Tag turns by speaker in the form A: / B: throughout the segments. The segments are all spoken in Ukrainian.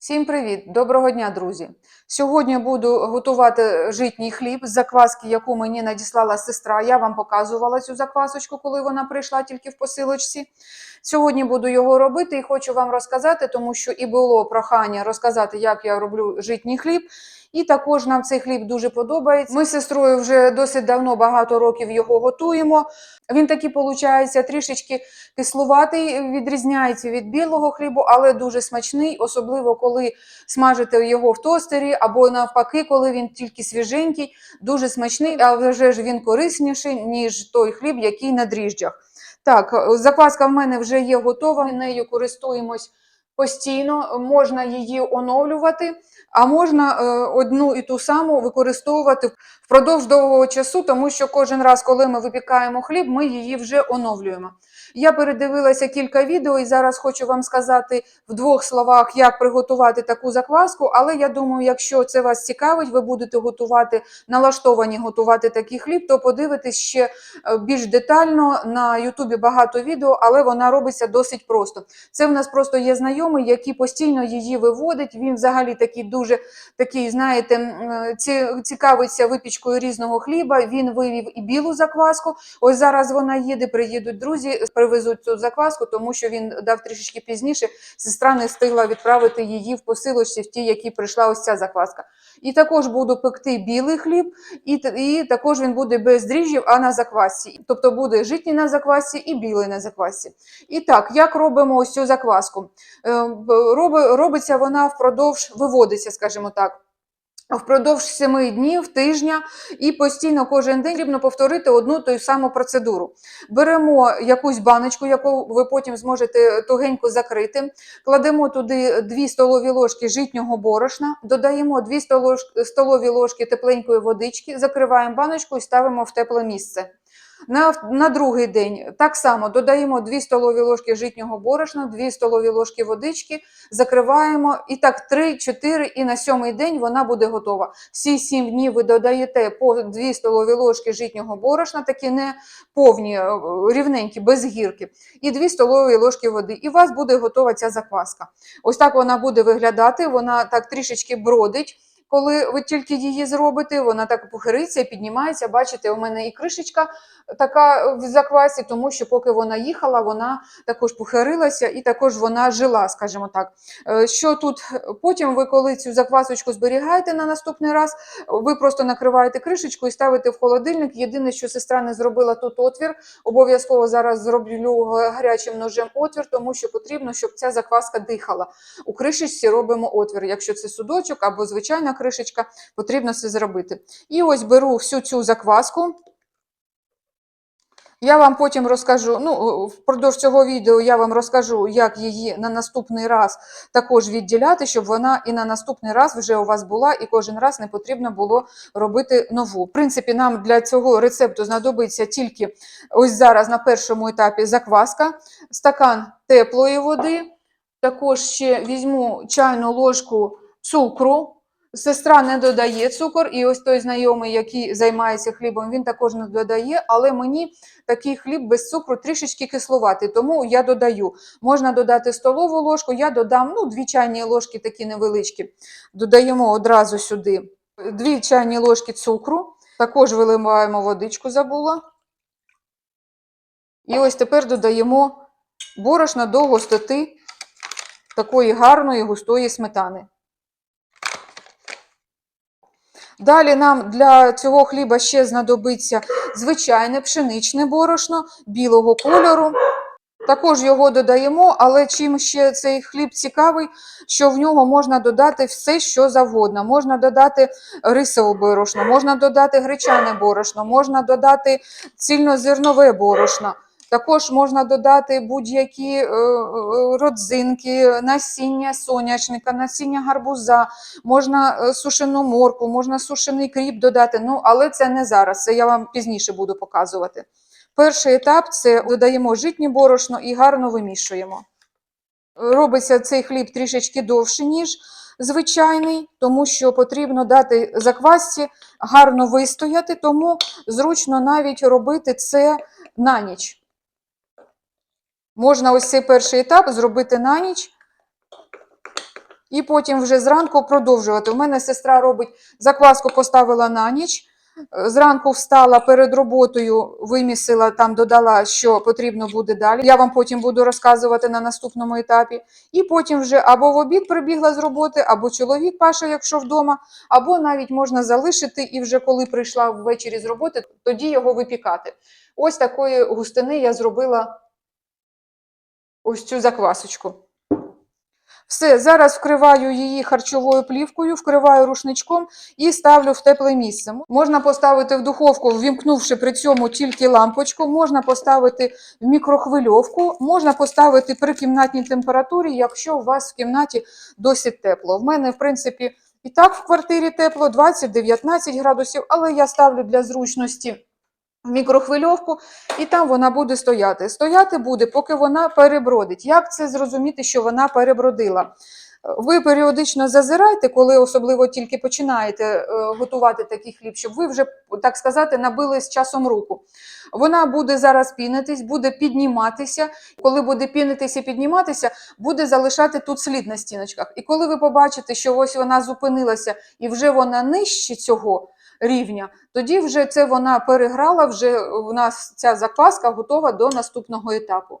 A: Всім привіт! Доброго дня, друзі! Сьогодні буду готувати житній хліб з закваски, яку мені надіслала сестра. Я вам показувала цю заквасочку, коли вона прийшла тільки в посилочці. Сьогодні буду його робити і хочу вам розказати, тому що і було прохання розказати, як я роблю житній хліб. І також нам цей хліб дуже подобається. Ми з сестрою вже досить давно, багато років його готуємо. Він такий, виходить, трішечки кислуватий, відрізняється від білого хлібу, але дуже смачний, особливо коли смажите його в тостері, або навпаки, коли він тільки свіженький, дуже смачний, а вже ж він корисніший, ніж той хліб, який на дріжджах. Так, закваска в мене вже є готова, нею користуємось постійно, можна її оновлювати, а можна е, одну і ту саму використовувати впродовж довгого часу, тому що кожен раз, коли ми випікаємо хліб, ми її вже оновлюємо. Я передивилася кілька відео і зараз хочу вам сказати в двох словах, як приготувати таку закваску. Але я думаю, якщо це вас цікавить, ви будете готувати, налаштовані готувати такий хліб, то подивитесь ще е, більш детально на Ютубі багато відео, але вона робиться досить просто. Це в нас просто є знайомий, який постійно її виводить. Він взагалі такий дуже такий, знаєте, цікавиться випічкою різного хліба. Він вивів і білу закваску. Ось зараз вона їде, приїдуть друзі, привезуть цю закваску, тому що він дав трішечки пізніше. Сестра не встигла відправити її в посилочці, в ті, які прийшла ось ця закваска. І також буду пекти білий хліб, і, і також він буде без дріжджів, а на заквасці. Тобто буде житній на заквасці і білий на заквасці. І так, як робимо ось цю закваску? Е, роби- Робиться вона впродовж, виводиться, скажімо так. Впродовж семи днів, тижня, і постійно кожен день потрібно повторити одну ту саму процедуру. Беремо якусь баночку, яку ви потім зможете тугенько закрити, кладемо туди 2 столові ложки житнього борошна, додаємо 2 столові ложки тепленької водички, закриваємо баночку і ставимо в тепле місце. На, на другий день так само додаємо 2 столові ложки житнього борошна, 2 столові ложки водички, закриваємо і так 3-4, і на сьомий день вона буде готова. Всі 7 днів ви додаєте по 2 столові ложки житнього борошна, такі не повні, е, рівненькі, без гірки, і 2 столові ложки води. І у вас буде готова ця закваска. Ось так вона буде виглядати, вона так трішечки бродить. Коли ви тільки її зробите, вона так похириться, піднімається. Бачите, у мене і кришечка така в заквасі, тому що поки вона їхала, вона також похирилася і також вона жила, скажімо так. Е, Що тут потім ви, коли цю заквасочку зберігаєте на наступний раз, ви просто накриваєте кришечку і ставите в холодильник. Єдине, що сестра не зробила тут отвір, обов'язково зараз зроблю гарячим ножем отвір, тому що потрібно, щоб ця закваска дихала. У кришечці робимо отвір. Якщо це судочок або звичайна кришечка, потрібно це зробити. І ось беру всю цю закваску. Я вам потім розкажу, ну, впродовж цього відео я вам розкажу, як її на наступний раз також відділяти, щоб вона і на наступний раз вже у вас була, і кожен раз не потрібно було робити нову. В принципі, нам для цього рецепту знадобиться тільки ось зараз на першому етапі закваска, стакан теплої води, також ще візьму чайну ложку цукру. Сестра не додає цукор, і ось той знайомий, який займається хлібом, він також не додає, але мені такий хліб без цукру трішечки кислуватий, тому я додаю. Можна додати столову ложку, я додам ну, дві чайні ложки такі невеличкі. Додаємо одразу сюди дві чайні ложки цукру, також виливаємо водичку, забула. І ось тепер додаємо борошно до густоти такої гарної густої сметани. Далі нам для цього хліба ще знадобиться звичайне пшеничне борошно білого кольору. Також його додаємо, але чим ще цей хліб цікавий, що в нього можна додати все, що завгодно. Можна додати рисове борошно, можна додати гречане борошно, можна додати цільнозернове борошно. Також можна додати будь-які е, е, родзинки, насіння сонячника, насіння гарбуза, можна е, сушену морку, можна сушений кріп додати. Ну, але це не зараз. Це я вам пізніше буду показувати. Перший етап це додаємо житнє борошно і гарно вимішуємо. Робиться цей хліб трішечки довше, ніж звичайний, тому що потрібно дати заквасці гарно вистояти, тому зручно навіть робити це на ніч. Можна ось цей перший етап зробити на ніч, і потім вже зранку продовжувати. У мене сестра робить закваску, поставила на ніч. Зранку встала перед роботою, вимісила там, додала, що потрібно буде далі. Я вам потім буду розказувати на наступному етапі. І потім вже або в обід прибігла з роботи, або чоловік Паша, якщо вдома, або навіть можна залишити і вже коли прийшла ввечері з роботи, тоді його випікати. Ось такої густини я зробила ось цю заквасочку. Все, зараз вкриваю її харчовою плівкою, вкриваю рушничком і ставлю в тепле місце. Можна поставити в духовку, ввімкнувши при цьому тільки лампочку, можна поставити в мікрохвильовку, можна поставити при кімнатній температурі, якщо у вас в кімнаті досить тепло. В мене, в принципі, і так в квартирі тепло 20-19 градусів, але я ставлю для зручності в мікрохвильовку, і там вона буде стояти. Стояти буде, поки вона перебродить. Як це зрозуміти, що вона перебродила? Ви періодично зазирайте, коли особливо тільки починаєте е, готувати такий хліб, щоб ви вже, так сказати, набили з часом руку. Вона буде зараз пінитись, буде підніматися. Коли буде пінитися і підніматися, буде залишати тут слід на стіночках. І коли ви побачите, що ось вона зупинилася і вже вона нижче цього рівня, тоді вже це вона переграла, вже у нас ця закваска готова до наступного етапу.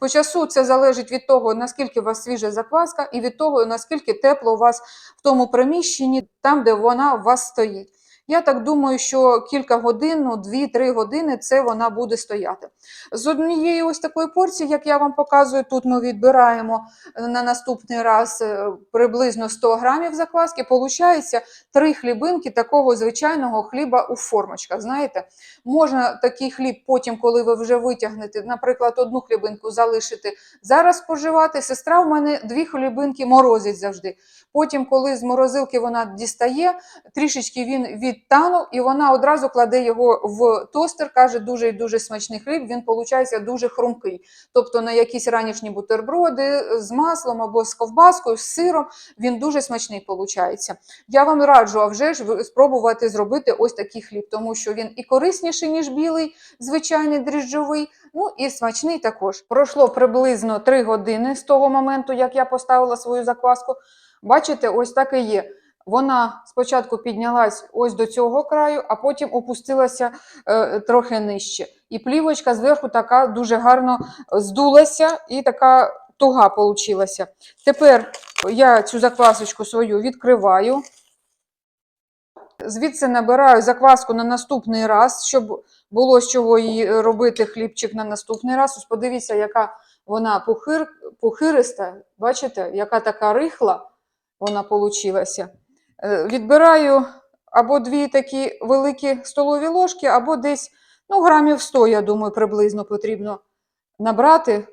A: По часу це залежить від того, наскільки у вас свіжа закваска, і від того, наскільки тепло у вас в тому приміщенні, там, де вона у вас стоїть. Я так думаю, що кілька годин, ну 2-3 години це вона буде стояти. З однієї ось такої порції, як я вам показую, тут ми відбираємо на наступний раз е, приблизно 100 грамів закваски. Получається три хлібинки такого звичайного хліба у формочках. Знаєте, можна такий хліб потім, коли ви вже витягнете, наприклад, одну хлібинку залишити зараз споживати. Сестра в мене дві хлібинки морозить завжди. Потім, коли з морозилки вона дістає, трішечки він відтанув, і вона одразу кладе його в тостер, каже, дуже і дуже смачний хліб, він виходить дуже хрумкий. Тобто на якісь ранішні бутерброди з маслом або з ковбаскою, з сиром, він дуже смачний виходить. Я вам раджу, а вже ж спробувати зробити ось такий хліб, тому що він і корисніший, ніж білий, звичайний дріжджовий, ну і смачний також. Пройшло приблизно 3 години з того моменту, як я поставила свою закваску. Бачите, ось так і є. Вона спочатку піднялась ось до цього краю, а потім опустилася е, трохи нижче. І плівочка зверху така дуже гарно здулася і така туга получилася. Тепер я цю заквасочку свою відкриваю. Звідси набираю закваску на наступний раз, щоб було з чого її робити хлібчик на наступний раз. Ось подивіться, яка вона пухир, пухириста. Бачите, яка така рихла вона получилася. Е, Відбираю або дві такі великі столові ложки, або десь ну, грамів 100, я думаю, приблизно потрібно набрати.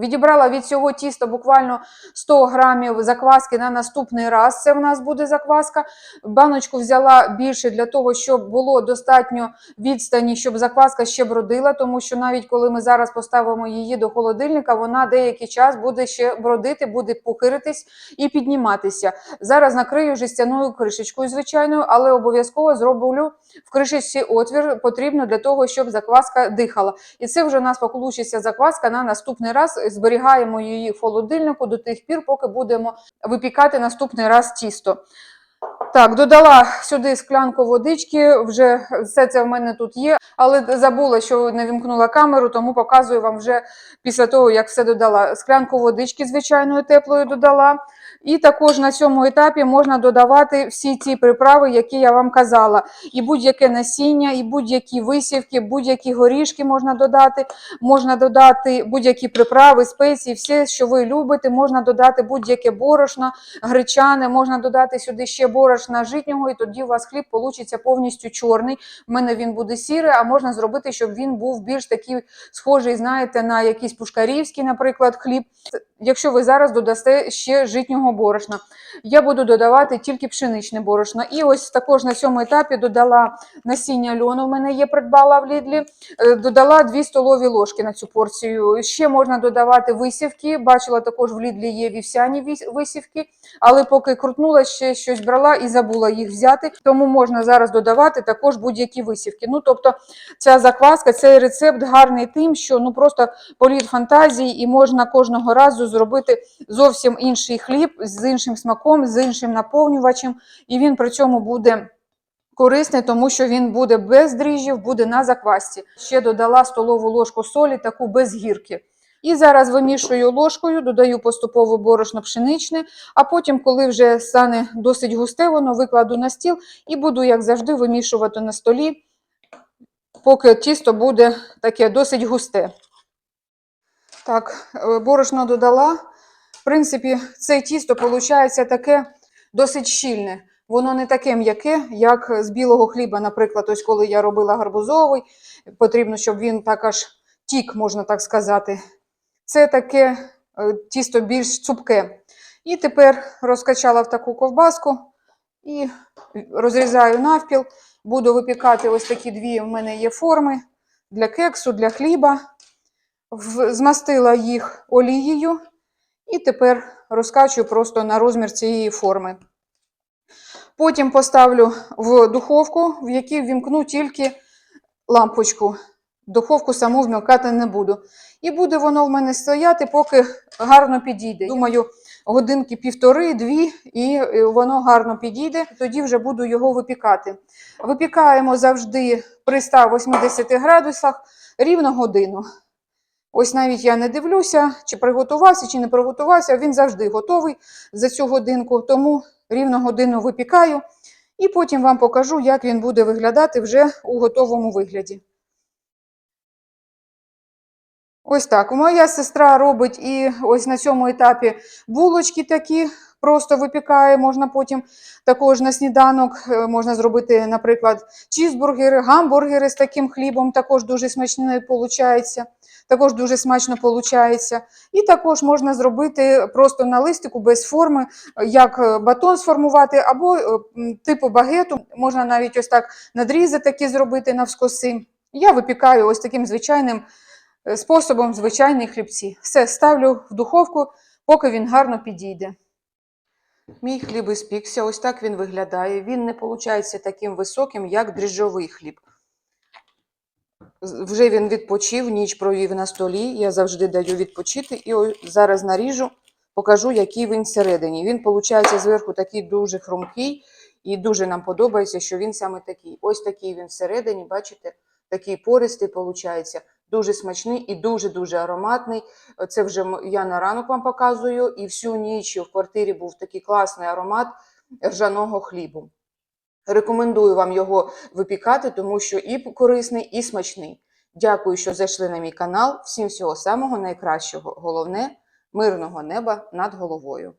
A: Відібрала від цього тіста буквально 100 грамів закваски на наступний раз. Це в нас буде закваска. Баночку взяла більше для того, щоб було достатньо відстані, щоб закваска ще бродила, тому що навіть коли ми зараз поставимо її до холодильника, вона деякий час буде ще бродити, буде пухиритись і підніматися. Зараз накрию жестяною кришечкою, звичайною, але обов'язково зроблю в кришечці отвір, потрібно для того, щоб закваска дихала. І це вже у нас получиться закваска на наступний раз. Зберігаємо її в холодильнику до тих пір, поки будемо випікати наступний раз тісто. Так, додала сюди склянку водички, вже все це в мене тут є, але забула, що не вімкнула камеру, тому показую вам вже після того, як все додала. Склянку водички звичайною теплою додала. І також на цьому етапі можна додавати всі ті приправи, які я вам казала. І будь-яке насіння, і будь-які висівки, будь-які горішки можна додати, можна додати будь-які приправи, спеції, все, що ви любите, можна додати будь-яке борошно, гречане, можна додати сюди ще борошна житнього, і тоді у вас хліб получиться повністю чорний. У мене він буде сірий, а можна зробити, щоб він був більш такий схожий, знаєте, на якийсь пушкарівський, наприклад, хліб. Якщо ви зараз додасте ще житнього борошна, я буду додавати тільки пшеничне борошно. І ось також на цьому етапі додала насіння льону. У мене є придбала в Лідлі. Е, Додала 2 столові ложки на цю порцію. Ще можна додавати висівки. Бачила також в Лідлі є вівсяні висівки, але поки крутнула, ще щось брала і забула їх взяти, тому можна зараз додавати також будь-які висівки. Ну, тобто, ця закваска, цей рецепт гарний тим, що ну просто політ фантазії, і можна кожного разу зробити зовсім інший хліб з іншим смаком, з іншим наповнювачем, і він при цьому буде корисний, тому що він буде без дріжджів, буде на заквасці. Ще додала столову ложку солі, таку без гірки. І зараз вимішую ложкою, додаю поступово борошно пшеничне, а потім, коли вже стане досить густе, воно викладу на стіл і буду, як завжди, вимішувати на столі, поки тісто буде таке досить густе. Так, е, борошно додала. В принципі, це тісто виходить таке досить щільне. Воно не таке м'яке, як з білого хліба. Наприклад, ось коли я робила гарбузовий, потрібно, щоб він так аж тік, можна так сказати. Це таке е, тісто більш цупке. І тепер розкачала в таку ковбаску і розрізаю навпіл. Буду випікати ось такі дві в мене є форми для кексу, для хліба. Змастила їх олією і тепер розкачую просто на розмір цієї форми. Потім поставлю в духовку, в якій ввімкну тільки лампочку. Духовку саму вмикати не буду. І буде воно в мене стояти, поки гарно підійде. Думаю, годинки півтори-дві, і е, воно гарно підійде. Тоді вже буду його випікати. Випікаємо завжди при 180 градусах рівно годину. Ось навіть я не дивлюся, чи приготувався, чи не приготувався. Він завжди готовий за цю годинку, тому рівно годину випікаю. І потім вам покажу, як він буде виглядати вже у готовому вигляді. Ось так. Моя сестра робить і ось на цьому етапі булочки такі, просто випікає. Можна потім також на сніданок е, можна зробити, наприклад, чізбургери, гамбургери з таким хлібом, також дуже смачно виходить. Також дуже смачно виходить. І також можна зробити просто на листику без форми, як е, батон сформувати, або е, типу багету. Можна навіть ось так надрізи такі зробити навскоси. Я випікаю ось таким звичайним способом звичайні хлібці. Все, ставлю в духовку, поки він гарно підійде. Мій хліб іспікся, ось так він виглядає. Він не виходить таким високим, як дріжджовий хліб. Вже він відпочив, ніч провів на столі. Я завжди даю відпочити. І зараз наріжу, покажу, який він всередині. Він, виходить, зверху такий дуже хрумкий, і дуже нам подобається, що він саме такий. Ось такий він всередині, бачите, такий пористий, виходить. Дуже смачний і дуже-дуже ароматний. Це вже я на ранок вам показую. І всю ніч в квартирі був такий класний аромат ржаного хлібу. Рекомендую вам його випікати, тому що і корисний, і смачний. Дякую, що зайшли на мій канал. Всім всього самого найкращого. Головне мирного неба над головою.